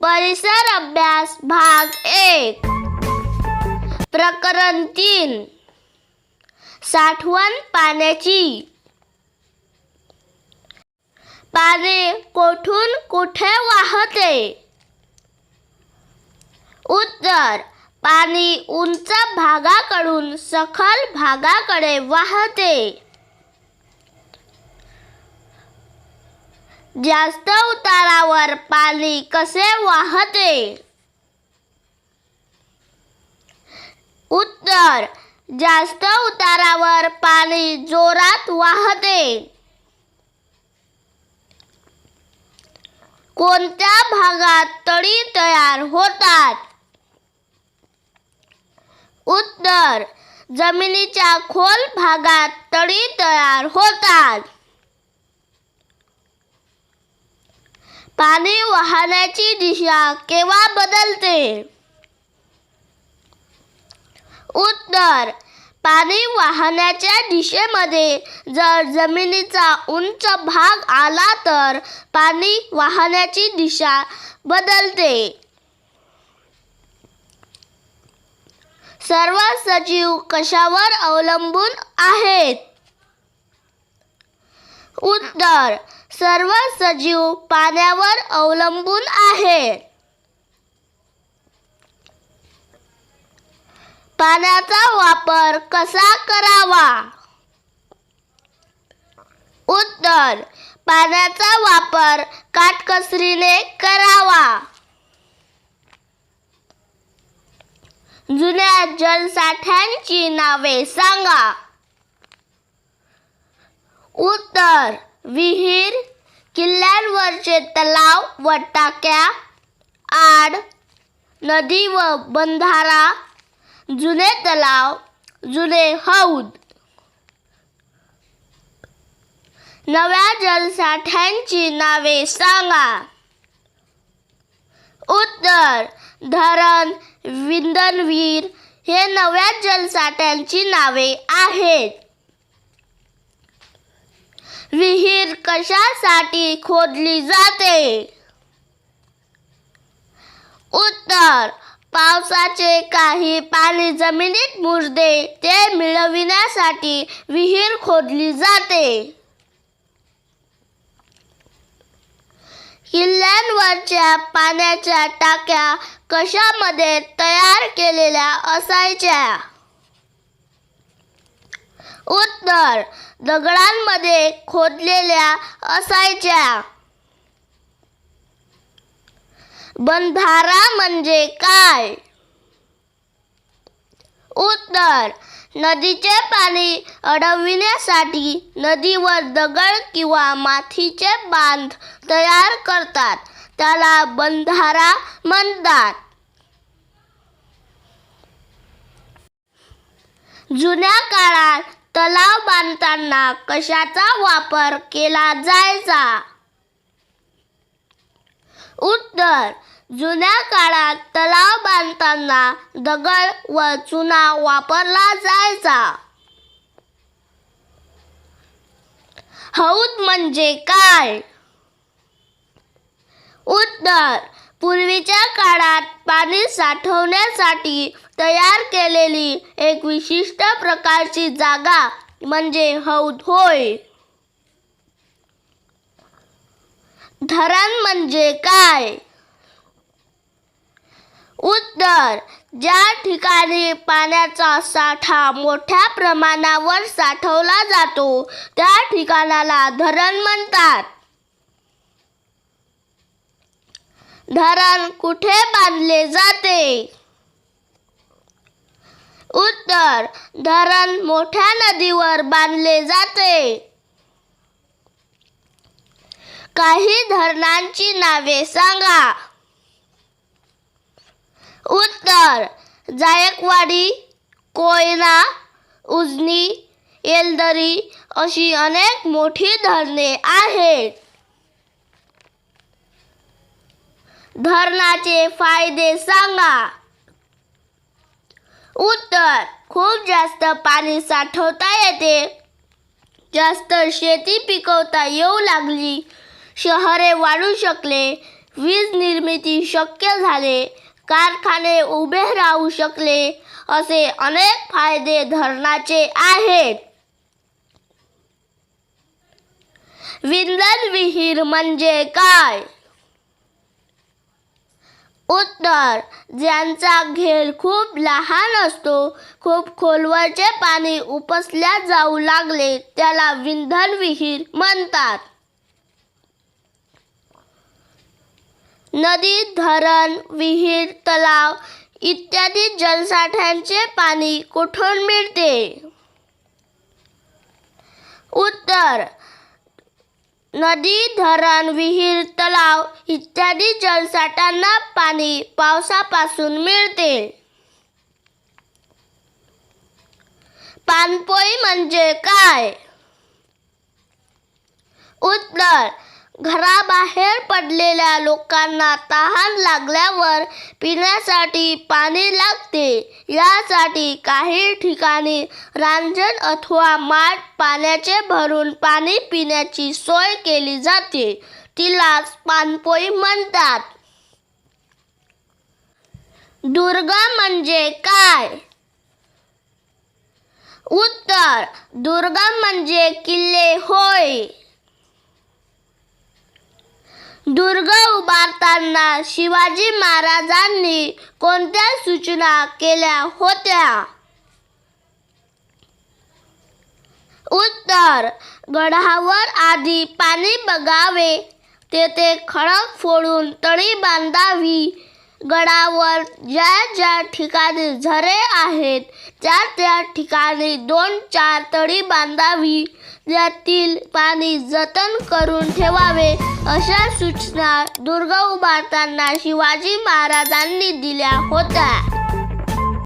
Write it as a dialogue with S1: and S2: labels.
S1: परिसर अभ्यास भाग एक प्रकरण तीन साठवण पाण्याची। पाणी कोठून कुठे वाहते? उत्तर पाणी उंच भागाकडून सखल भागाकडे वाहते. जास्त उतारावर पाणी कसे वाहते? उत्तर जास्त उतारावर पाणी जोरात वाहते. कोणत्या भागात तळी तयार होतात? उत्तर जमिनीच्या खोल भागात तळी तयार होतात. पाणी वाहण्याची दिशा केव्हा बदलते? उत्तर पाणी वाहण्याच्या दिशेमध्ये जर जमिनीचा उंच भाग आला तर पाणी वाहण्याची दिशा बदलते. सर्व सजीव कशावर अवलंबून आहेत? उत्तर. सर्व सजीव पाण्यावर अवलंबून आहेत. पाण्याचा वापर कसा करावा? उत्तर. पाण्याचा वापर काटकसरीने करावा. जुन्या जलसाठ्यांची नावे सांगा. उत्तर. विहीर किल्ल्यांवरचे तलाव व टाक्या आड नदी व बंधारा जुने तलाव जुने हौद. नव्या जलसाठ्यांची नावे सांगा. उत्तर. धरण विंदनवीर हे नव्या जलसाठ्यांची नावे आहेत. विहीर कशासाठी खोदली जाते? उत्तर पावसाचे काही पाणी जमिनीत मुरते ते मिळविण्यासाठी विहीर खोदली जाते. किल्ल्यांवरच्या पाण्याच्या टाक्या कशामध्ये तयार केलेल्या असायच्या? उत्तर. दगडांमध्ये खोदलेल्या असायच्या. बंधारा म्हणजे काय? उत्तर. नदीचे पाणी अडविण्यासाठी नदीवर दगड किंवा मातीचे बांध तयार करतात. त्याला बंधारा म्हणतात. जुन्या काळात तलाव बांधताना कशाचा वापर केला जायचा? उत्तर जुन्या काळात तलाव बांधताना दगड व चुना वापरला जायचा. हौद म्हणजे काय? उत्तर पूर्वीच्या काळात पाणी साठवण्यासाठी तयार केलेली एक विशिष्ट प्रकारची जागा म्हणजे हौद होय. धरण म्हणजे काय? उत्तर ज्या ठिकाणी पाण्याचा साठा मोठ्या प्रमाणावर साठवला जातो त्या ठिकाणाला धरण म्हणतात. धरण कुठे बांधले जाते? उत्तर धरण मोठ्या नदीवर बांधले जाते. काही धरणांची नावे सांगा. उत्तर जायकवाडी कोयना उजनी येलदरी अशी अनेक मोठी धरणे आहेत. धरणाचे फायदे सांगा. उत्तर. खूप जास्त पाणी साठवता येते. जास्त शेती पिकवता येऊ लागली. शहरे वाढू शकले. वीज निर्मिती शक्य झाले. कारखाने उभे राहू शकले असे अनेक फायदे धरणाचे आहेत. विंधन विहीर म्हणजे काय? उत्तर. ज्यांचा घेर खूप लहान असतो खूप खोलवरचे पाणी उपसल्या जाऊ लागले त्याला विंधन विहीर म्हणतात. नदी धरण विहीर तलाव इत्यादी जलसाठ्यांचे पाणी कुठून मिळते? उत्तर. नदी धरण विहीर तलाव इत्यादी जलसाठ्यांना पाणी पावसापासून मिळते. पाणपोई म्हणजे काय? उत्तर घराबाहेर पडलेल्या लोकांना तहान लागल्यावर पिण्यासाठी पाणी लागते. यासाठी काही ठिकाणी रांजण अथवा माठ पाण्याचे भरून पाणी पिण्याची सोय केली जाते. तिलाच पाणपोई म्हणतात. दुर्गा म्हणजे काय? उत्तर दुर्गम म्हणजे किल्ले होय. दुर्ग उभारताना शिवाजी महाराजांनी कोणत्या सूचना केल्या होत्या? उत्तर गडावर आधी पाणी बघावे तेथे खडक फोडून तळी बांधावी गडावर ज्या ज्या ठिकाणी झरे आहेत त्या त्या ठिकाणी दोन चार तळी बांधावी. त्यातील पाणी जतन करून ठेवावे अशा सूचना दुर्ग उभारताना शिवाजी महाराजांनी दिल्या होत्या.